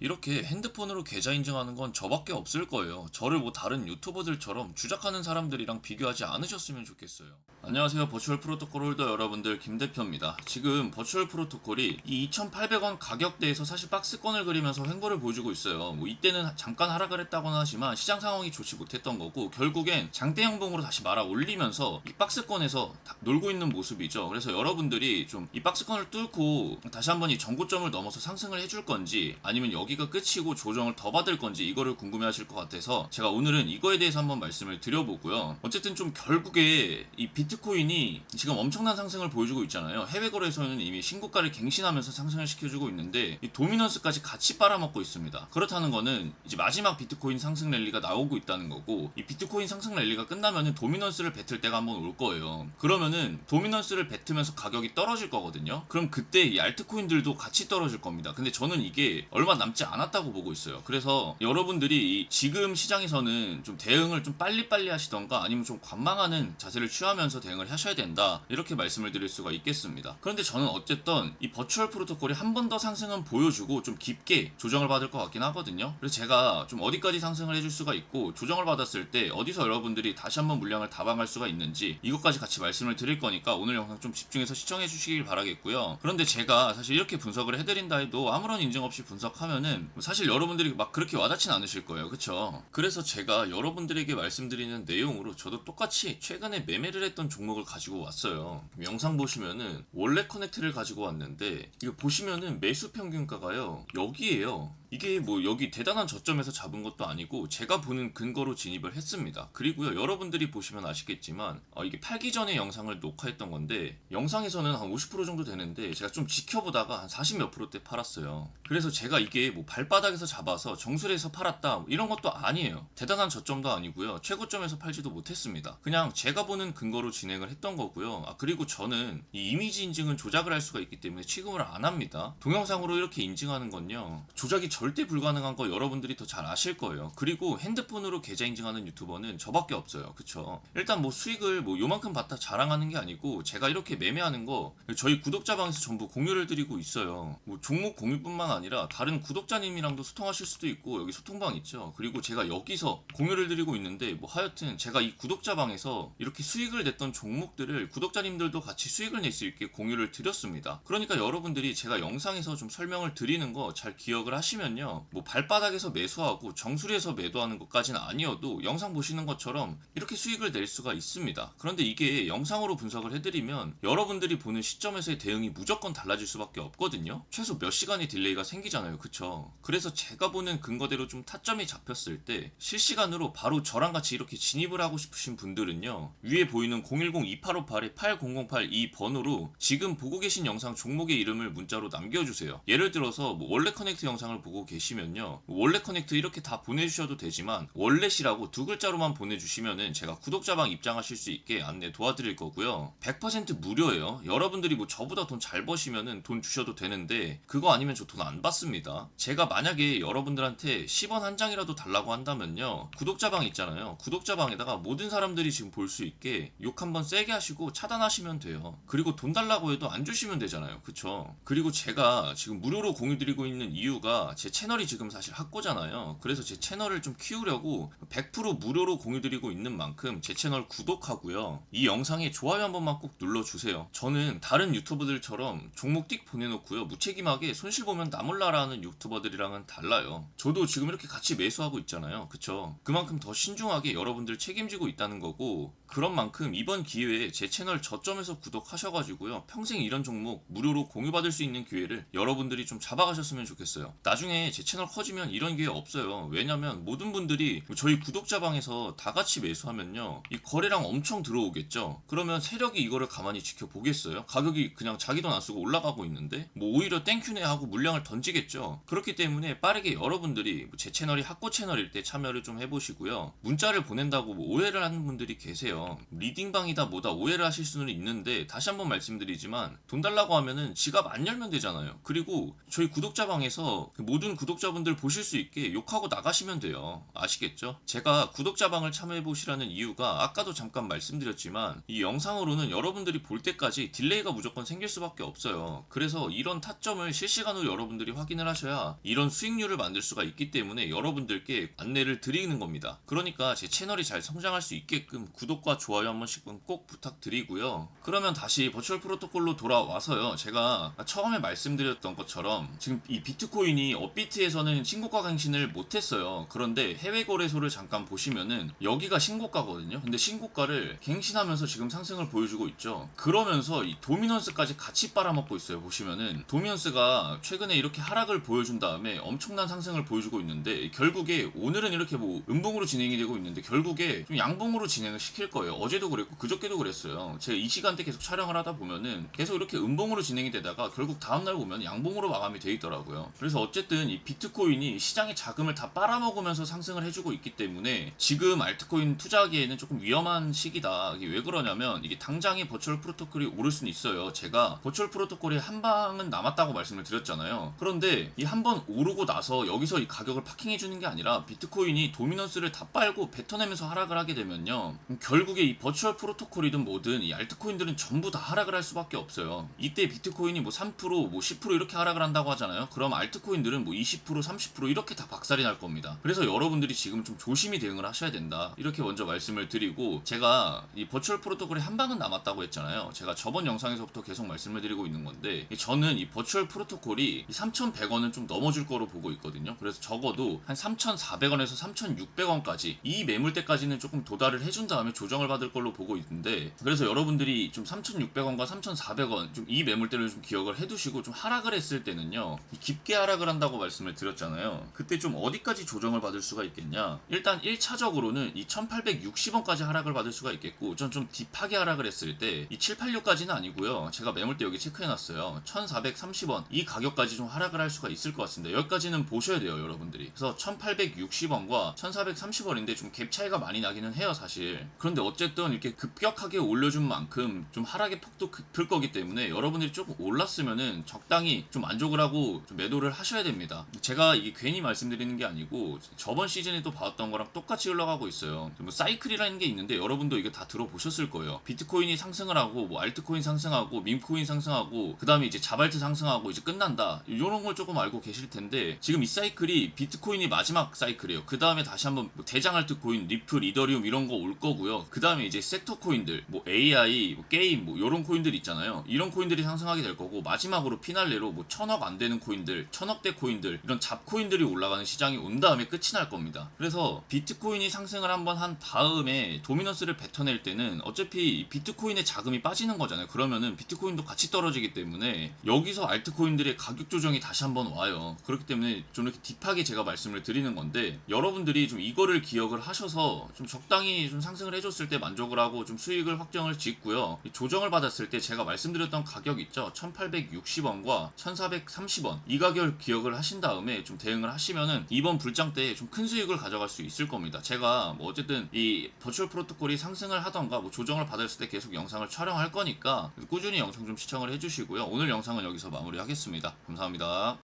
이렇게 핸드폰으로 계좌 인증하는 건 저밖에 없을 거예요. 저를 뭐 다른 유튜버들처럼 주작하는 사람들이랑 비교하지 않으셨으면 좋겠어요. 안녕하세요. 버추얼 프로토콜 홀더 여러분들 김 대표입니다. 지금 버추얼 프로토콜이 이 2,800원 가격대에서 사실 박스권을 그리면서 횡보를 보여주고 있어요. 뭐 이때는 잠깐 하락을 했다고는 하지만 시장 상황이 좋지 못했던 거고 결국엔 장대 양봉으로 다시 말아 올리면서 이 박스권에서 다 놀고 있는 모습이죠. 그래서 여러분들이 좀 이 박스권을 뚫고 다시 한번 이 전고점을 넘어서 상승을 해줄 건지 아니면 여기 가 끝이고 조정을 더 받을 건지 이거를 궁금해 하실 것 같아서 제가 오늘은 이거에 대해서 한번 말씀을 드려보고요. 어쨌든 좀 결국에 이 비트코인이 지금 엄청난 상승을 보여주고 있잖아요. 해외 거래소는 이미 신고가를 갱신하면서 상승을 시켜주고 있는데 이 도미넌스까지 같이 빨아먹고 있습니다. 그렇다는 거는 이제 마지막 비트코인 상승 랠리가 나오고 있다는 거고 이 비트코인 상승 랠리가 끝나면은 도미넌스를 뱉을 때가 한번 올 거예요. 그러면은 도미넌스를 뱉으면서 가격이 떨어질 거거든요. 그럼 그때 이 알트코인들도 같이 떨어질 겁니다. 근데 저는 이게 얼마 남지 않았다고 보고 있어요. 그래서 여러분들이 이 지금 시장에서는 좀 대응을 좀 빨리빨리 하시던가 아니면 좀 관망하는 자세를 취하면서 대응을 하셔야 된다. 이렇게 말씀을 드릴 수가 있겠습니다. 그런데 저는 어쨌든 이 버추얼 프로토콜이 한 번 더 상승은 보여주고 좀 깊게 조정을 받을 것 같긴 하거든요. 그래서 제가 좀 어디까지 상승을 해줄 수가 있고 조정을 받았을 때 어디서 여러분들이 다시 한번 물량을 다방할 수가 있는지 이것까지 같이 말씀을 드릴 거니까 오늘 영상 좀 집중해서 시청해 주시길 바라겠고요. 그런데 제가 사실 이렇게 분석을 해드린다 해도 아무런 인증 없이 분석하면 은 사실 여러분들이 막 그렇게 와닿진 않으실 거예요. 그쵸? 그래서 제가 여러분들에게 말씀드리는 내용으로 저도 똑같이 최근에 매매를 했던 종목을 가지고 왔어요. 영상 보시면은 원래 커넥트를 가지고 왔는데 이거 보시면은 매수 평균가가요. 여기에요. 이게 뭐 여기 대단한 저점에서 잡은 것도 아니고 제가 보는 근거로 진입을 했습니다. 그리고요 여러분들이 보시면 아시겠지만 어, 이게 팔기 전에 영상을 녹화했던 건데 영상에서는 한 50% 정도 되는데 제가 좀 지켜보다가 한 40 몇 프로대 팔았어요. 그래서 제가 이게 뭐 발바닥에서 잡아서 정수리에서 팔았다 뭐 이런 것도 아니에요. 대단한 저점도 아니고요 최고점에서 팔지도 못했습니다. 그냥 제가 보는 근거로 진행을 했던 거고요. 아 그리고 저는 이 이미지 인증은 조작을 할 수가 있기 때문에 취급을 안 합니다. 동영상으로 이렇게 인증하는 건요 조작이 절대 불가능한 거 여러분들이 더 잘 아실 거예요. 그리고 핸드폰으로 계좌 인증하는 유튜버는 저밖에 없어요. 그쵸? 일단 뭐 수익을 뭐 요만큼 받다 자랑하는 게 아니고 제가 이렇게 매매하는 거 저희 구독자 방에서 전부 공유를 드리고 있어요. 뭐 종목 공유뿐만 아니라 다른 구독 자님이랑도 소통하실 수도 있고 여기 소통방 있죠. 그리고 제가 여기서 공유를 드리고 있는데 뭐 하여튼 제가 이 구독자 방에서 이렇게 수익을 냈던 종목들을 구독자님들도 같이 수익을 낼 수 있게 공유를 드렸습니다. 그러니까 여러분들이 제가 영상에서 좀 설명을 드리는 거 잘 기억을 하시면요. 뭐 발바닥에서 매수하고 정수리에서 매도하는 것까지는 아니어도 영상 보시는 것처럼 이렇게 수익을 낼 수가 있습니다. 그런데 이게 영상으로 분석을 해드리면 여러분들이 보는 시점에서의 대응이 무조건 달라질 수밖에 없거든요. 최소 몇 시간의 딜레이가 생기잖아요. 그쵸? 그래서 제가 보는 근거대로 좀 타점이 잡혔을 때 실시간으로 바로 저랑 같이 이렇게 진입을 하고 싶으신 분들은요. 위에 보이는 010-2858-8008이 번호로 지금 보고 계신 영상 종목의 이름을 문자로 남겨주세요. 예를 들어서 뭐 원래 커넥트 영상을 보고 계시면요. 원래 커넥트 이렇게 다 보내주셔도 되지만 원래시라고 두 글자로만 보내주시면은 제가 구독자방 입장하실 수 있게 안내 도와드릴 거고요. 100% 무료예요. 여러분들이 뭐 저보다 돈 잘 버시면은 돈 주셔도 되는데 그거 아니면 저 돈 안 받습니다. 제가 만약에 여러분들한테 10원 한 장이라도 달라고 한다면요. 구독자방 있잖아요. 구독자방에다가 모든 사람들이 지금 볼 수 있게 욕 한번 세게 하시고 차단하시면 돼요. 그리고 돈 달라고 해도 안 주시면 되잖아요. 그쵸? 그리고 제가 지금 무료로 공유 드리고 있는 이유가 제 채널이 지금 사실 학고잖아요. 그래서 제 채널을 좀 키우려고 100% 무료로 공유 드리고 있는 만큼 제 채널 구독하고요. 이 영상에 좋아요 한 번만 꼭 눌러주세요. 저는 다른 유튜버들처럼 종목 띡 보내놓고요. 무책임하게 손실 보면 나몰라라는 유튜버들이랑은 달라요. 저도 지금 이렇게 같이 매수하고 있잖아요. 그쵸? 그만큼 더 신중하게 여러분들 책임지고 있다는 거고 그런 만큼 이번 기회에 제 채널 저점에서 구독하셔가지고요. 평생 이런 종목 무료로 공유받을 수 있는 기회를 여러분들이 좀 잡아가셨으면 좋겠어요. 나중에 제 채널 커지면 이런 기회 없어요. 왜냐면 모든 분들이 저희 구독자방에서 다 같이 매수하면요. 이 거래량 엄청 들어오겠죠. 그러면 세력이 이거를 가만히 지켜보겠어요. 가격이 그냥 자기 돈 안 쓰고 올라가고 있는데 뭐 오히려 땡큐네 하고 물량을 던지겠죠. 그렇기 때문에 빠르게 여러분들이 제 채널이 학고 채널일 때 참여를 좀 해보시고요. 문자를 보낸다고 뭐 오해를 하는 분들이 계세요. 리딩방이다 뭐다 오해를 하실 수는 있는데 다시 한번 말씀드리지만 돈 달라고 하면은 지갑 안 열면 되잖아요. 그리고 저희 구독자방에서 그 모든 구독자분들 보실 수 있게 욕하고 나가시면 돼요. 아시겠죠? 제가 구독자방을 참여해 보시라는 이유가 아까도 잠깐 말씀드렸지만 이 영상으로는 여러분들이 볼 때까지 딜레이가 무조건 생길 수밖에 없어요. 그래서 이런 타점을 실시간으로 여러분들이 확인을 하셔야 이런 수익률을 만들 수가 있기 때문에 여러분들께 안내를 드리는 겁니다. 그러니까 제 채널이 잘 성장할 수 있게끔 구독과 좋아요 한 번씩은 꼭 부탁드리고요. 그러면 다시 버추얼 프로토콜로 돌아와서요. 제가 처음에 말씀드렸던 것처럼 지금 이 비트코인이 업비트에서는 신고가 갱신을 못했어요. 그런데 해외 거래소를 잠깐 보시면은 여기가 신고가거든요. 근데 신고가를 갱신하면서 지금 상승을 보여주고 있죠. 그러면서 이 도미넌스까지 같이 빨아먹고 있어요. 보시면은 도미넌스가 최근에 이렇게 하락을 보여준 다음에 엄청난 상승을 보여주고 있는데 결국에 오늘은 이렇게 뭐 음봉으로 진행이 되고 있는데 결국에 좀 양봉으로 진행을 시킬 거예요. 어제도 그랬고 그저께도 그랬어요. 제가 이 시간대 계속 촬영을 하다 보면은 계속 이렇게 음봉으로 진행이 되다가 결국 다음날 보면 양봉으로 마감이 돼 있더라고요. 그래서 어쨌든 이 비트코인이 시장의 자금을 다 빨아먹으면서 상승을 해주고 있기 때문에 지금 알트코인 투자하기에는 조금 위험한 시기다. 이게 왜 그러냐면 이게 당장에 버추얼 프로토콜이 오를 수는 있어요. 제가 버추얼 프로토콜이 한 방은 남았다고 말씀을 드렸잖아요. 그런데 이한 번 오르고 나서 여기서 이 가격을 파킹해 주는 게 아니라 비트코인이 도미넌스를 다 빨고 뱉어내면서 하락을 하게 되면요. 결국에 이 버추얼 프로토콜이든 뭐든 이 알트코인들은 전부 다 하락을 할 수밖에 없어요. 이때 비트코인이 뭐 3%, 뭐 10% 이렇게 하락을 한다고 하잖아요. 그럼 알트코인들은 뭐 20%, 30% 이렇게 다 박살이 날 겁니다. 그래서 여러분들이 지금 좀 조심히 대응을 하셔야 된다. 이렇게 먼저 말씀을 드리고 제가 이 버추얼 프로토콜이 한 방은 남았다고 했잖아요. 제가 저번 영상에서부터 계속 말씀을 드리고 있는 건데 저는 이 버추얼 프로토콜이 3,100원은 좀 넘 어줄 거로 보고 있거든요. 그래서 적어도 한 3,400원에서 3,600원까지 이 매물대까지는 조금 도달을 해준 다음에 조정을 받을 걸로 보고 있는데 그래서 여러분들이 좀 3,600원과 3,400원 좀 이 매물대를 좀 기억을 해두시고 좀 하락을 했을 때는요 이 깊게 하락을 한다고 말씀을 드렸잖아요. 그때 좀 어디까지 조정을 받을 수가 있겠냐? 일단 1차적으로는 이 1,860원까지 하락을 받을 수가 있겠고 전 좀 딥하게 하락을 했을 때 이 786까지는 아니고요. 제가 매물대 여기 체크해놨어요. 1,430원 이 가격까지 좀 하락을 할 수가 있을 것 같습니다. 여기까지는 보셔야 돼요, 여러분들이. 그래서 1,860원과 1,430원인데 좀 갭 차이가 많이 나기는 해요, 사실. 그런데 어쨌든 이렇게 급격하게 올려준 만큼 좀 하락의 폭도 클 거기 때문에 여러분들이 조금 올랐으면은 적당히 좀 만족을 하고 좀 매도를 하셔야 됩니다. 제가 이게 괜히 말씀드리는 게 아니고 저번 시즌에도 봐왔던 거랑 똑같이 흘러가고 있어요. 뭐 사이클이라는 게 있는데 여러분도 이거 다 들어보셨을 거예요. 비트코인이 상승을 하고 뭐 알트코인 상승하고 밈코인 상승하고 그다음에 이제 자발트 상승하고 이제 끝난다. 이런 걸 조금 알고 계실 텐데 지금 이 사이클이 비트코인이 마지막 사이클이에요. 그 다음에 다시 한번 뭐 대장 알트코인, 리플, 이더리움 이런 거 올 거고요. 그 다음에 이제 섹터 코인들, 뭐 AI, 뭐 게임, 뭐 이런 코인들 있잖아요. 이런 코인들이 상승하게 될 거고 마지막으로 피날레로 뭐 천억 안 되는 코인들, 천억대 코인들 이런 잡 코인들이 올라가는 시장이 온 다음에 끝이 날 겁니다. 그래서 비트코인이 상승을 한번 한 다음에 도미넌스를 뱉어낼 때는 어차피 비트코인의 자금이 빠지는 거잖아요. 그러면은 비트코인도 같이 떨어지기 때문에 여기서 알트코인들의 가격 조정이 다시 한번 와요. 그렇기 때문에 좀 이렇게 딥하게 제가 말씀을 드리는 건데 여러분들이 좀 이거를 기억을 하셔서 좀 적당히 좀 상승을 해줬을 때 만족을 하고 좀 수익을 확정을 짓고요. 이 조정을 받았을 때 제가 말씀드렸던 가격 있죠. 1860원과 1430원 이 가격 기억을 하신 다음에 좀 대응을 하시면은 이번 불장 때 좀 큰 수익을 가져갈 수 있을 겁니다. 제가 뭐 어쨌든 이 버추얼 프로토콜이 상승을 하던가 뭐 조정을 받았을 때 계속 영상을 촬영할 거니까 꾸준히 영상 좀 시청을 해주시고요. 오늘 영상은 여기서 마무리하겠습니다. 감사합니다.